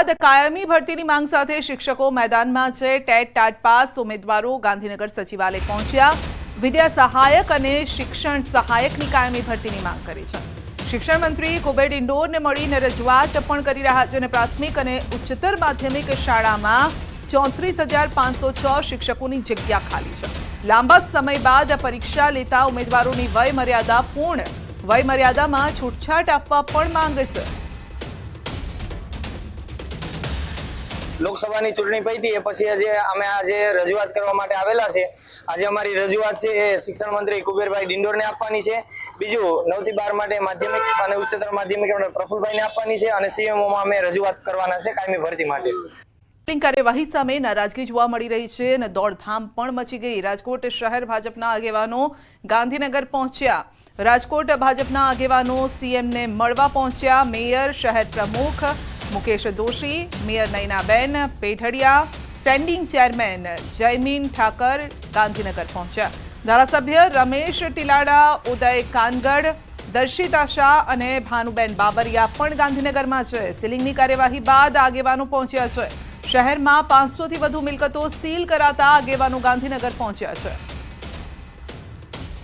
બાદ કાયમી ભરતીની માંગ સાથે શિક્ષકો મેદાનમાં છે. ટેટ ટાટ પાસ ઉમેદવારો ગાંધીનગર સચિવાલય પહોંચ્યા. વિદ્યા સહાયક અને શિક્ષણ સહાયકની કાયમી ભરતીની માંગ કરી છે. શિક્ષણ મંત્રી કુબેર ઇન્ડોરને મળીને રજૂઆત પણ કરી રહ્યા છે અને પ્રાથમિક અને ઉચ્ચતર માધ્યમિક શાળામાં ચોત્રીસ હજાર પાંચસો છ શિક્ષકોની જગ્યા ખાલી છે. લાંબા સમય બાદ પરીક્ષા લેતા ઉમેદવારોની વય મર્યાદા પૂર્ણ. વય મર્યાદામાં છૂટછાટ આપવા પણ માંગે છે. લોકસભાની ચૂંટણી પડી એ પછી આજે અમે આજે રજૂઆત કરવા માટે આવેલા છે, આજે અમારી રજૂઆત છે એ શિક્ષણ મંત્રી કુબેરભાઈ ડિંડોરને આપવાની છે. બીજું, નવથી બાર માટે માધ્યમિક અને ઉચ્ચતર માધ્યમિક પ્રફુલભાઈને આપવાની છે અને સીએમઓમાં અમે રજૂઆત કરવાના છે કાયમી ભરતી માટે. કાર્યવાહી સામે નારાજગી જોવા મળી રહી છે અને દોડધામ પણ મચી ગઈ. રાજકોટ શહેર ભાજપના આગેવાનો ગાંધીનગર પહોંચ્યા. રાજકોટ ભાજપના આગેવાનો સીએમને મળવા પહોંચ્યા. મેયર, શહેર પ્રમુખ Mukesh Doshi, mayor Nayanaben, Pedhadiya standing chairman Jaymin Thakar Gandhinagar પહોંચ્યા. ધારાસભ્ય રમેશ ટીલાડા, ઉદય કાનગડ, દર્શિતા શાહ અને ભાનુબેન બાબરિયા પણ ગાંધીનગરમાં છે. સીલિંગની કાર્યવાહી બાદ આગેવાનો પહોંચ્યા છે. શહેરમાં પાંચસોથી વધુ મિલકતો સીલ કરાતા આગેવાનો ગાંધીનગર પહોંચ્યા છે.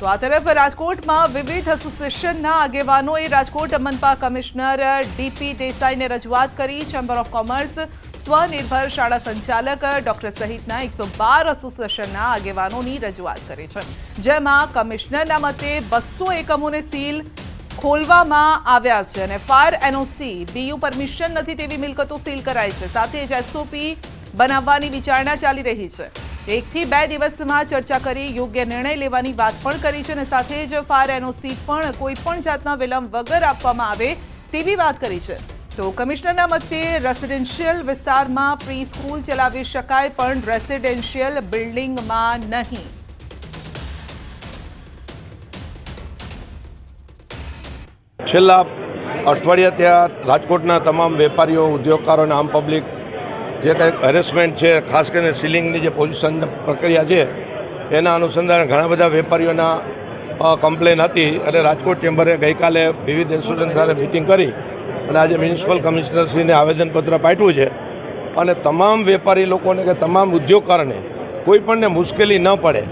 તો આ તરફ રાજકોટમાં વિવિધ એસોસિએશનના આગેવાનોએ રાજકોટ મનપા કમિશનર ડીપી દેસાઈને રજૂઆત કરી. ચેમ્બર ઓફ કોમર્સ સ્વનિર્ભર શાળા સંચાલક, ડોક્ટર સહિતના એકસો બાર એસોસિએશનના આગેવાનોની રજૂઆત કરી છે. જેમાં કમિશનરના મતે બસો એકમોને સીલ ખોલવામાં આવ્યા છે અને ફાયર એનઓસી, બીયુ પરમિશન નથી તેવી મિલકતો સીલ કરાઈ છે. સાથે જ એસઓપી બનાવવાની વિચારણા ચાલી રહી છે. એકથી બે દિવસમાં ચર્ચા કરી, યોગ્ય નિર્ણય લેવાની વાત પણ કરી છે અને સાથે જ ફાયર એનઓસી પણ કોઈ પણ જાતના વિલંબ વગર આપવામાં આવે તેવી વાત કરી છે. તો કમિશનરના મતે રેસિડેન્શિયલ વિસ્તારમાં પ્રી સ્કૂલ ચલાવી શકાય, પણ રેસિડેન્શિયલ બિલ્ડિંગમાં નહીં. છેલ્લા અઠવાડિયા ત્યાં રાજકોટના તમામ વેપારીઓ, ઉદ્યોગકારો અને આમ પબ્લિક જે કંઈક હેરેસમેન્ટ છે, ખાસ કરીને સીલિંગની જે પોઝિશન પ્રક્રિયા છે, એના અનુસંધાને ઘણા બધા વેપારીઓના કમ્પ્લેન હતી અને રાજકોટ ચેમ્બરે ગઈકાલે વિવિધ એસોસિએશન સાથે મિટિંગ કરી અને આજે મ્યુનિસિપલ કમિશનરશ્રીને આવેદનપત્ર પાઠવ્યું છે. અને તમામ વેપારી લોકોને કે તમામ ઉદ્યોગકારોને કોઈ પણને મુશ્કેલી ન પડે.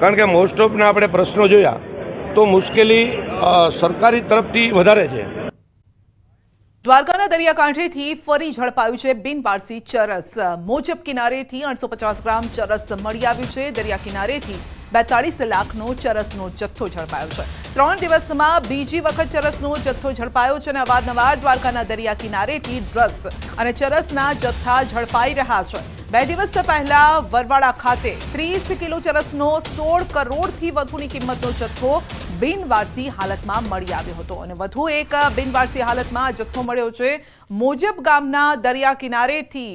કારણ કે મોસ્ટ ઓફના આપણે પ્રશ્નો જોયા, તો મુશ્કેલી સરકારી તરફથી વધારે છે. દ્વારકાના દરિયાકાંઠેથી ફરી ઝડપાયું છે બિનવારસી ચરસ. મોજબ કિનારેથી આઠસો પચાસ ગ્રામ ચરસ મળી આવ્યું છે. દરિયા કિનારેથી બેતાળીસ લાખનો ચરસનો જથ્થો ઝડપાયો છે. ત્રણ દિવસમાં બીજી વખત ચરસનો જથ્થો ઝડપાયો છે અને અવારનવાર દ્વારકાના દરિયા કિનારેથી ડ્રગ્સ અને ચરસના જથ્થા ઝડપાઈ રહ્યા છે. બે દિવસ પહેલા વરવાડા ખાતે ત્રીસ કિલો ચરસનો સોળ કરોડથી વધુની કિંમતનો જથ્થો બિનવારસી હાલતમાં મળી આવ્યો હતો અને વધુ એક બિનવારસી હાલતમાં જથ્થો મળ્યો છે મોજબ ગામના દરિયા કિનારેથી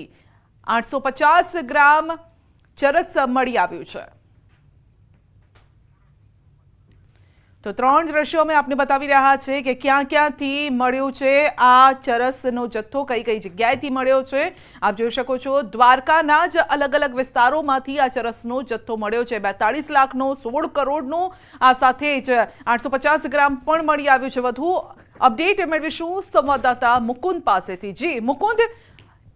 આઠસો ગ્રામ ચરસ મળી આવ્યું છે. તો ત્રણ દ્રશ્યો અમે આપને બતાવી રહ્યા છે કે ક્યાં ક્યાંથી મળ્યું છે આ ચરસનો જથ્થો, કઈ કઈ જગ્યાએથી મળ્યો છે. આપ જોઈ શકો છો, દ્વારકાના જ અલગ અલગ વિસ્તારોમાંથી આ ચરસનો જથ્થો મળ્યો છે. બેતાળીસ લાખનો, સોળ કરોડનો, આ સાથે જ આઠસો ગ્રામ પણ મળી આવ્યું છે. વધુ અપડેટ મેળવીશું સંવાદદાતા મુકુંદ પાસેથી. જી, મુકુંદ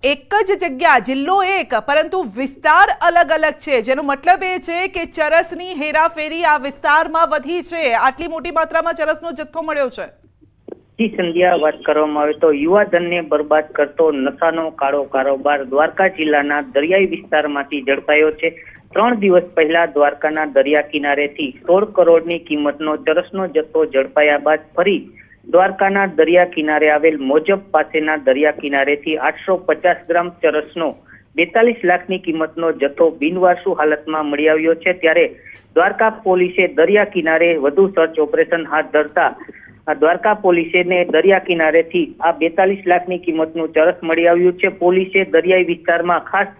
એક જ જગ્યા, જિલ્લો એક, પરંતુ વિસ્તાર અલગ અલગ છે. જેનો મતલબ એ છે કે ચરસની હેરાફેરી આ વિસ્તારમાં વધી છે. આટલી મોટી માત્રામાં ચરસનો જથ્થો મળ્યો છે. સંધ્યા, વાત કરવામાં આવે તો યુવાધનને બરબાદ કરતો નશાનો કાળો કારોબાર દ્વારકા જિલ્લાના દરિયાઈ વિસ્તારમાંથી ઝડપાયો છે. ત્રણ દિવસ પહેલા દ્વારકાના દરિયા કિનારેથી સોળ કરોડની કિંમતનો ચરસનો જથ્થો ઝડપાયા બાદ ફરી દ્વારકાના દરિયા કિનારે આવેલ મોજબ પાસેના દરિયા કિનારેથી આઠસો પચાસ ગ્રામ ચરસનો બેતાલીસ લાખની કિંમતનો જથ્થો બિનવારસુ હાલતમાં મળી આવ્યો છે. ત્યારે દ્વારકા પોલીસે દરિયા કિનારે વધુ સર્ચ ઓપરેશન હાથ ધરતા દ્વારકા પોલીસેને દરિયા કિનારેથી આ બેતાલીસ લાખની કિંમતનું ચરસ મળી આવ્યું છે. પોલીસે દરિયાઈ વિસ્તારમાં ખાસ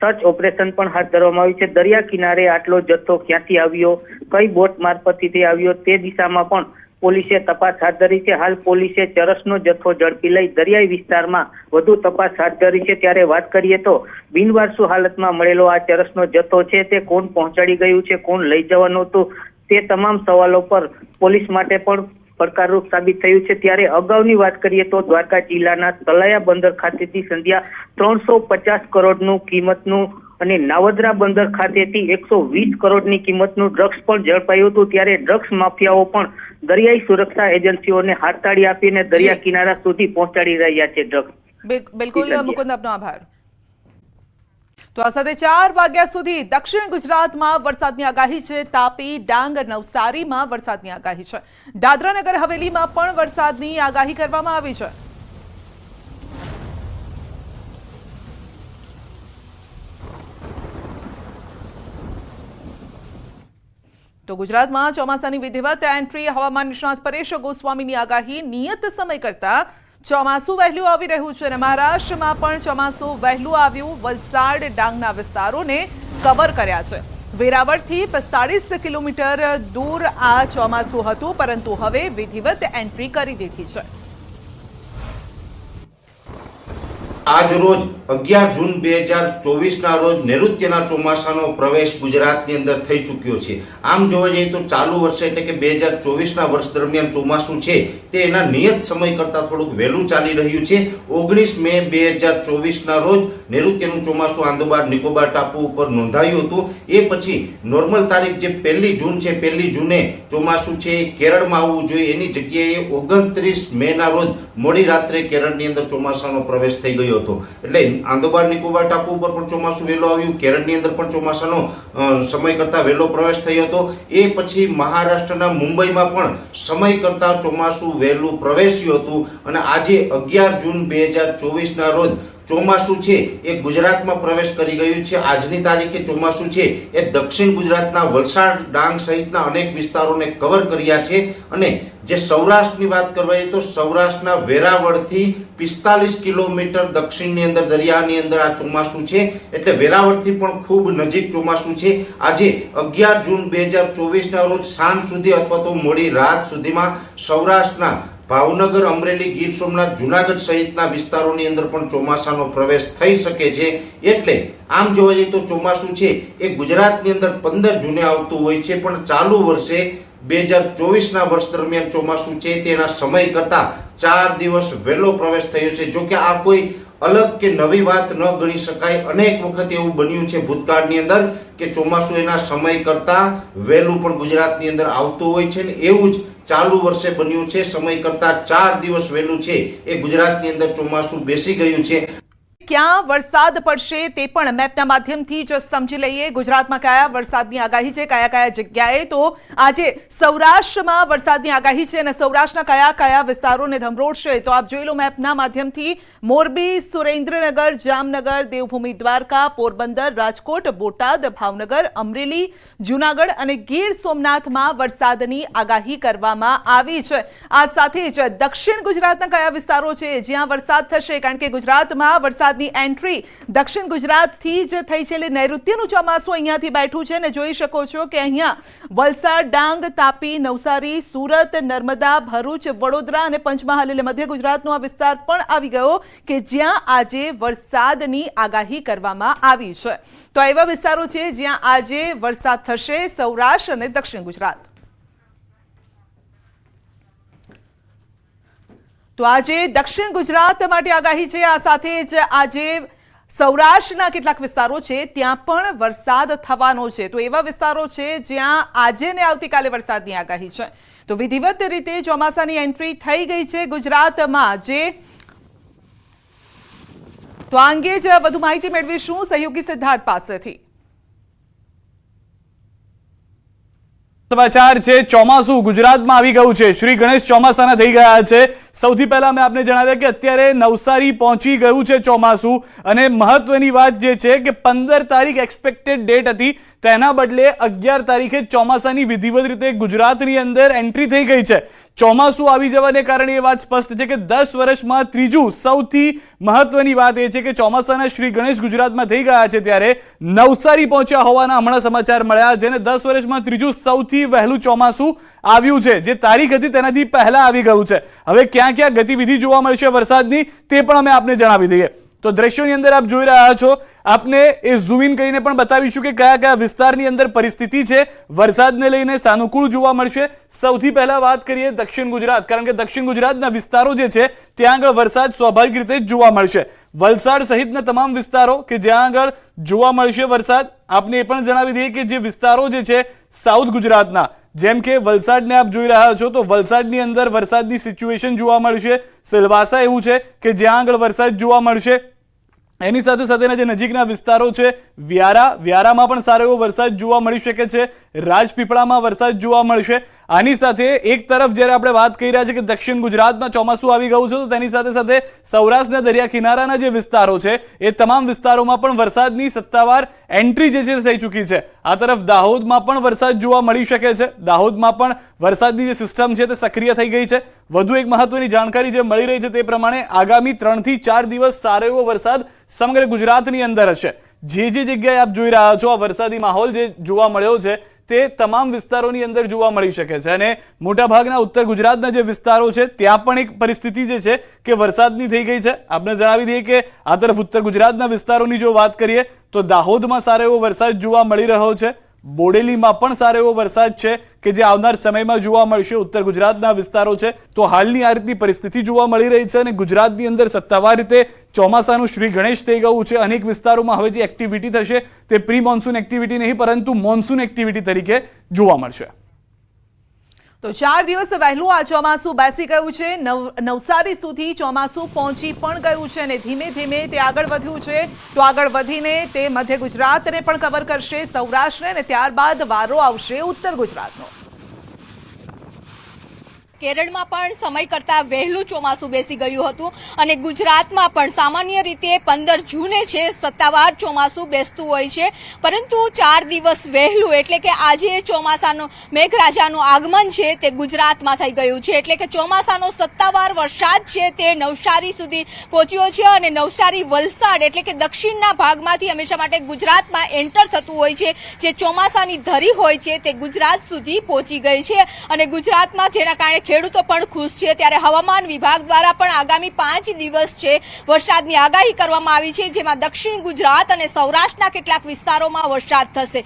સર્ચ ઓપરેશન પણ હાથ ધરવામાં આવ્યું છે. દરિયા કિનારે આટલો જથ્થો ક્યાંથી આવ્યો, કઈ બોટ મારફતથી આવ્યો, તે દિશામાં પણ પોલીસે તપાસ હાથ ધરી છે. હાલ પોલીસે ચરસનો જથ્થો ઝડપી લઈ દરિયાઈ વિસ્તારમાં વધુ તપાસ હાથ ધરી છે. ત્યારે વાત કરીએ તો બિનવારસુ હાલતમાં મળેલો આ ચરસનો જથ્થો છે તે કોણ પહોંચાડી ગયું છે? કોણ લઈ જવાનું હતું? તે તમામ સવાલો પર પોલીસ માટે પણ પડકારરૂપ સાબિત થયું છે. ત્યારે અગાઉની વાત કરીએ તો દ્વારકા જિલ્લાના તલાયા બંદર ખાતેથી સંધ્યા ત્રણસો પચાસ કરોડનું કિંમતનું અને નાવદરા બંદર ખાતેથી એકસો વીસ કરોડની કિંમતનું ડ્રગ્સ પણ ઝડપાયું હતું. ત્યારે ડ્રગ્સ માફિયાઓ પણ દરિયાઈ સુરક્ષા એજન્સીઓને હાથતાળી આપીને દરિયા કિનારા સુધી પહોંચાડી રહ્યા છે ડ્રગ્સ બિલકુલ મુકુંદ આપનો આભાર. તો આ સાથે ચાર વાગ્યા સુધી દક્ષિણ ગુજરાતમાં વરસાદની આગાહી છે. તાપી ડાંગ નવસારીમાં વરસાદની આગાહી છે. દાદરા નગર હવેલીમાં પણ વરસાદની આગાહી કરવામાં આવી છે. તો ગુજરાતમાં ચોમાસાની વિધિવત એન્ટ્રી, હવામાન નિષ્ણાત પરેશ ગોસ્વામીની આગાહી, નિયત સમય કરતા ચોમાસું વહેલું આવી રહ્યું છે અને મહારાષ્ટ્રમાં પણ ચોમાસું વહેલું આવ્યું. વલસાડ, ડાંગના વિસ્તારોને કવર કર્યા છે. વેરાવળથી પિસ્તાળીસ કિલોમીટર દૂર આ ચોમાસું હતું, પરંતુ હવે વિધિવત એન્ટ્રી કરી દીધી છે. આજ રોજ અગિયાર જૂન બે હજાર ચોવીસ ના રોજ નૈઋત્યના ચોમાસાનો પ્રવેશ ગુજરાતની અંદર થઈ ચૂક્યો છે. આમ જોવા જઈએ તો ચાલુ વર્ષે એટલે કે બે હજાર ચોવીસના વર્ષ દરમિયાન ચોમાસું છે તે એના નિયત સમય કરતા થોડુંક વહેલું ચાલી રહ્યું છે. ઓગણીસ મે બે હજાર ચોવીસના રોજ નૈઋત્યનું ચોમાસું આંદોબાર નિકોબાર ટાપુ ઉપર નોંધાયું હતું. એ પછી નોર્મલ તારીખ જે પહેલી જૂન છે, પહેલી જૂને ચોમાસું છે કેરળમાં આવવું જોઈએ. એની જગ્યાએ ઓગણત્રીસ મે ના રોજ મોડી રાત્રે કેરળની અંદર ચોમાસાનો પ્રવેશ થઈ ગયો હતો. એટલે આંદોબાર નિકોબાર ટાપુ ઉપર પણ ચોમાસું વહેલો આવ્યું, કેરળની અંદર પણ ચોમાસાનો સમય કરતા વહેલો પ્રવેશ થયો હતો. એ પછી મહારાષ્ટ્રના મુંબઈમાં પણ સમય કરતા ચોમાસું વહેલું પ્રવેશ્યું હતું. અને આજે અગિયાર જૂન બે હજાર ચોવીસના રોજ ચોમાસું છે એ ગુજરાતમાં પ્રવેશ કરી ગયું છે. આજની તારીખે ચોમાસું છે એ દક્ષિણ ગુજરાતના વલસાડ, ડાંગ સહિતના અનેક વિસ્તારોને કવર કર્યા છે. અને જે સૌરાષ્ટ્રની વાત કરવાઈએ તો સૌરાષ્ટ્રના વેરાવળથી પિસ્તાલીસ કિલોમીટર દક્ષિણની અંદર, દરિયાની અંદર આ ચોમાસું છે. એટલે વેરાવળથી પણ ખૂબ નજીક ચોમાસું છે. આજે અગિયાર જૂન બે હજાર ચોવીસના રોજ સાંજ સુધી અથવા તો મોડી રાત સુધીમાં સૌરાષ્ટ્રના ભાવનગર અમરેલી ગીર સોમનાથ જુનાગઢ સહિતના વિસ્તારોની અંદર પણ ચોમાસાનો પ્રવેશ થઈ શકે છે. એટલે આમ જોવા જઈએ તો ચોમાસું છે, એ ગુજરાતની અંદર પંદર જૂને આવતું હોય છે, પણ ચાલુ વર્ષે બે હજાર ચોવીસના વર્ષ દરમિયાન ચોમાસું છે, તેના સમય કરતા ચાર દિવસ વહેલો પ્રવેશ થયો છે. જો કે આ કોઈ અલગ કે નવી વાત ન ગણી શકાય. અનેક વખત એવું બન્યું છે ભૂતકાળની અંદર કે ચોમાસું એના સમય કરતા વહેલું પણ ગુજરાતની અંદર આવતું હોય છે ને એવું જ ચાલુ વર્ષે બન્યું છે. સમય કરતા ચાર દિવસ વહેલું છે. એ ગુજરાતની અંદર ચોમાસું બેસી ગયું છે. ક્યાં વરસાદ પડશે તે પણ મેપના માધ્યમથી જ સમજી લઈએ. ગુજરાતમાં કયા વરસાદની આગાહી છે, કયા કયા જગ્યાએ? તો આજે સૌરાષ્ટ્રમાં વરસાદની આગાહી છે અને સૌરાષ્ટ્રના કયા કયા વિસ્તારોને ધમરોડશે તો આપ જોઈ લો મેપના માધ્યમથી મોરબી, સુરેન્દ્રનગર, જામનગર, દેવભૂમિ, દ્વારકા, પોરબંદર, રાજકોટ, બોટાદ, ભાવનગર, અમરેલી, જૂનાગઢ અને ગીર સોમનાથમાં વરસાદની આગાહી કરવામાં આવી છે. આ સાથે જ દક્ષિણ ગુજરાતના કયા વિસ્તારો છે જ્યાં વરસાદ થશે? કારણ કે ગુજરાતમાં વરસાદની એન્ટ્રી દક્ષિણ ગુજરાતથી જ થઈ છે. એટલે નૈઋત્યનું ચોમાસું અહીંયાથી બેઠું છે અને જોઈ શકો છો કે અહીંયા વલસાડ, ડાંગ, તાપી, નવસારી, સુરત, નર્મદા, ભરૂચ, વડોદરા અને પંચમહાલ એટલે મધ્ય ગુજરાતનો આ વિસ્તાર પણ આવી ગયો કે જ્યાં આજે વરસાદની આગાહી કરવામાં આવી છે. તો એવા વિસ્તારો છે જ્યાં આજે વરસાદ થશે સૌરાષ્ટ્ર અને દક્ષિણ ગુજરાત. તો આજે દક્ષિણ ગુજરાત માટે આગાહી છે. આ સાથે જ આજે સૌરાષ્ટ્રના કેટલાક વિસ્તારો છે, ત્યાં પણ વરસાદ થવાનો છે. તો એવા વિસ્તારો છે જ્યાં આજે ને આવતીકાલે વરસાદની આગાહી છે. તો વિધિવત રીતે ચોમાસાની એન્ટ્રી થઈ ગઈ છે ગુજરાતમાં, જે તો આ અંગે જ વધુ માહિતી મેળવીશું સહયોગી સિદ્ધાર્થ પાસેથી. સમાચાર છે, ચોમાસું ગુજરાતમાં આવી ગયું છે. શ્રી ગણેશ ચોમાસાના થઈ ગયા છે. સૌથી પહેલા મેં આપને જણાવ્યા કે અત્યારે નવસારી પહોંચી ગયું છે ચોમાસું અને મહત્વની વાત જે છે કે પંદર તારીખ એક્સપેક્ટેડ ડેટ હતી, તેના બદલે અગિયાર તારીખે ચોમાસાની વિધિવત રીતે ગુજરાતની અંદર એન્ટ્રી થઈ ગઈ છે. ચોમાસું આવી જવાને કારણે એ વાત સ્પષ્ટ છે કે દસ વર્ષમાં ત્રીજું સૌથી મહત્વની વાત એ છે કે ચોમાસાના શ્રી ગણેશ ગુજરાતમાં થઈ ગયા છે ત્યારે નવસારી પહોંચ્યા હોવાના હમણાં સમાચાર મળ્યા છે અને દસ વર્ષમાં ત્રીજું સૌથી વહેલું ચોમાસું આવ્યું છે. જે તારીખ હતી તેનાથી પહેલા આવી ગયું છે. હવે ક્યાં ક્યાં ક્યાં ગતિવિધિ જોવા મળશે વરસાદની તે પણ અમે આપને જણાવી દઈએ. તો દ્રશ્યોની અંદર આપ જોઈ રહ્યા છો, આપને એ ઝૂમ કરીને પણ બતાવીશું કે કયા કયા વિસ્તારની અંદર પરિસ્થિતિ છે. વરસાદને લઈને સાનુકૂળ જોવા મળશે. સૌથી પહેલા વાત કરીએ દક્ષિણ ગુજરાત, કારણ કે દક્ષિણ ગુજરાતના વિસ્તારો જે છે, ત્યાં આગળ વરસાદ સ્વાભાવિક રીતે જોવા મળશે. વલસાડ સહિતના તમામ વિસ્તારો કે જ્યાં આગળ જોવા મળશે વરસાદ, આપને એ પણ જણાવી દઈએ કે જે વિસ્તારો જે છે, સાઉથ ગુજરાતના જેમ કે વલસાડને આપ જોઈ રહ્યા છો, તો વલસાડની અંદર વરસાદની સિચ્યુએશન જોવા મળશે. સિલવાસા એવું છે કે જ્યાં આગળ વરસાદ જોવા મળશે. એની સાથે સાથેના જે નજીકના વિસ્તારો છે, વ્યારા, વ્યારામાં પણ સારો એવો વરસાદ જોવા મળી શકે છે. રાજપીપળામાં વરસાદ જોવા મળશે. આની સાથે એક તરફ જ્યારે આપણે વાત કરી રહ્યા છે કે દક્ષિણ ગુજરાતમાં ચોમાસું આવી ગયું છે, તો તેની સાથે સાથે સૌરાષ્ટ્રના દરિયા કિનારાના જે વિસ્તારો છે, એ તમામ વિસ્તારોમાં પણ વરસાદની સત્તાવાર એન્ટ્રી જે છે થઈ ચૂકી છે. આ તરફ દાહોદમાં પણ વરસાદ જોવા મળી શકે છે. દાહોદમાં પણ વરસાદની જે સિસ્ટમ છે તે સક્રિય થઈ ગઈ છે. વધુ એક મહત્વની જાણકારી જે મળી રહી છે તે પ્રમાણે આગામી ત્રણથી ચાર દિવસ સારો એવો વરસાદ સમગ્ર ગુજરાતની અંદર હશે. જે જે જગ્યાએ આપ જોઈ રહ્યા છો, આ વરસાદી માહોલ જે જોવા મળ્યો છે તે તમામ વિસ્તારોની અંદર જોવા મળી શકે છે અને મોટાભાગના ઉત્તર ગુજરાતના જે વિસ્તારો છે, ત્યાં પણ એક પરિસ્થિતિ જે છે કે વરસાદની થઈ ગઈ છે. આપણે જણાવી દઈએ કે આ તરફ ઉત્તર ગુજરાતના વિસ્તારોની જો વાત કરીએ, તો દાહોદમાં સારો એવો વરસાદ જોવા મળી રહ્યો છે. બોડેલીમાં પણ સારો એવો વરસાદ છે કે જે આવનાર સમયમાં જોવા મળશે. ઉત્તર ગુજરાતના વિસ્તારો છે તો હાલની આ રીતની પરિસ્થિતિ જોવા મળી રહી છે અને ગુજરાતની અંદર સત્તાવાર રીતે ચોમાસાનું શ્રી ગણેશ થઈ ગયું છે. અનેક વિસ્તારોમાં હવે જે એક્ટિવિટી થશે તે પ્રી મોન્સૂન એક્ટિવિટી નહીં, પરંતુ મોન્સૂન એક્ટિવિટી તરીકે જોવા મળશે. તો ચાર દિવસ વહેલું આ ચોમાસું બેસી ગયું છે. નવ નવસારી સુધી ચોમાસું પહોંચી પણ ગયું છે અને ધીમે ધીમે તે આગળ વધ્યું છે. તો આગળ વધીને તે મધ્ય ગુજરાતને પણ કવર કરશે સૌરાષ્ટ્રને અને ત્યારબાદ વારો આવશે ઉત્તર ગુજરાતનો. કેરળમાં પણ સમય કરતા વહેલું ચોમાસું બેસી ગયું હતું અને ગુજરાતમાં પણ સામાન્ય રીતે પંદર જૂને છે સત્તાવાર ચોમાસું બેસતું હોય છે. પરંતુ ચાર દિવસ વહેલું એટલે કે આજે ચોમાસાનું મેઘરાજાનું આગમન છે તે ગુજરાતમાં થઈ ગયું છે. એટલે કે ચોમાસાનો સત્તાવાર વરસાદ છે તે નવસારી સુધી પહોંચ્યો છે અને નવસારી વલસાડ એટલે કે દક્ષિણના ભાગમાંથી હંમેશા માટે ગુજરાતમાં એન્ટર થતું હોય છે. જે ચોમાસાની ધરી હોય છે તે ગુજરાત સુધી પહોંચી ગઈ છે અને ગુજરાતમાં જેના કારણે ખેડૂતો પણ ખુશ છે. ત્યારે હવામાન વિભાગ દ્વારા પણ આગામી પાંચ દિવસ છે વરસાદની આગાહી કરવામાં આવી છે, જેમાં દક્ષિણ ગુજરાત અને સૌરાષ્ટ્રના કેટલાક વિસ્તારોમાં વરસાદ થશે.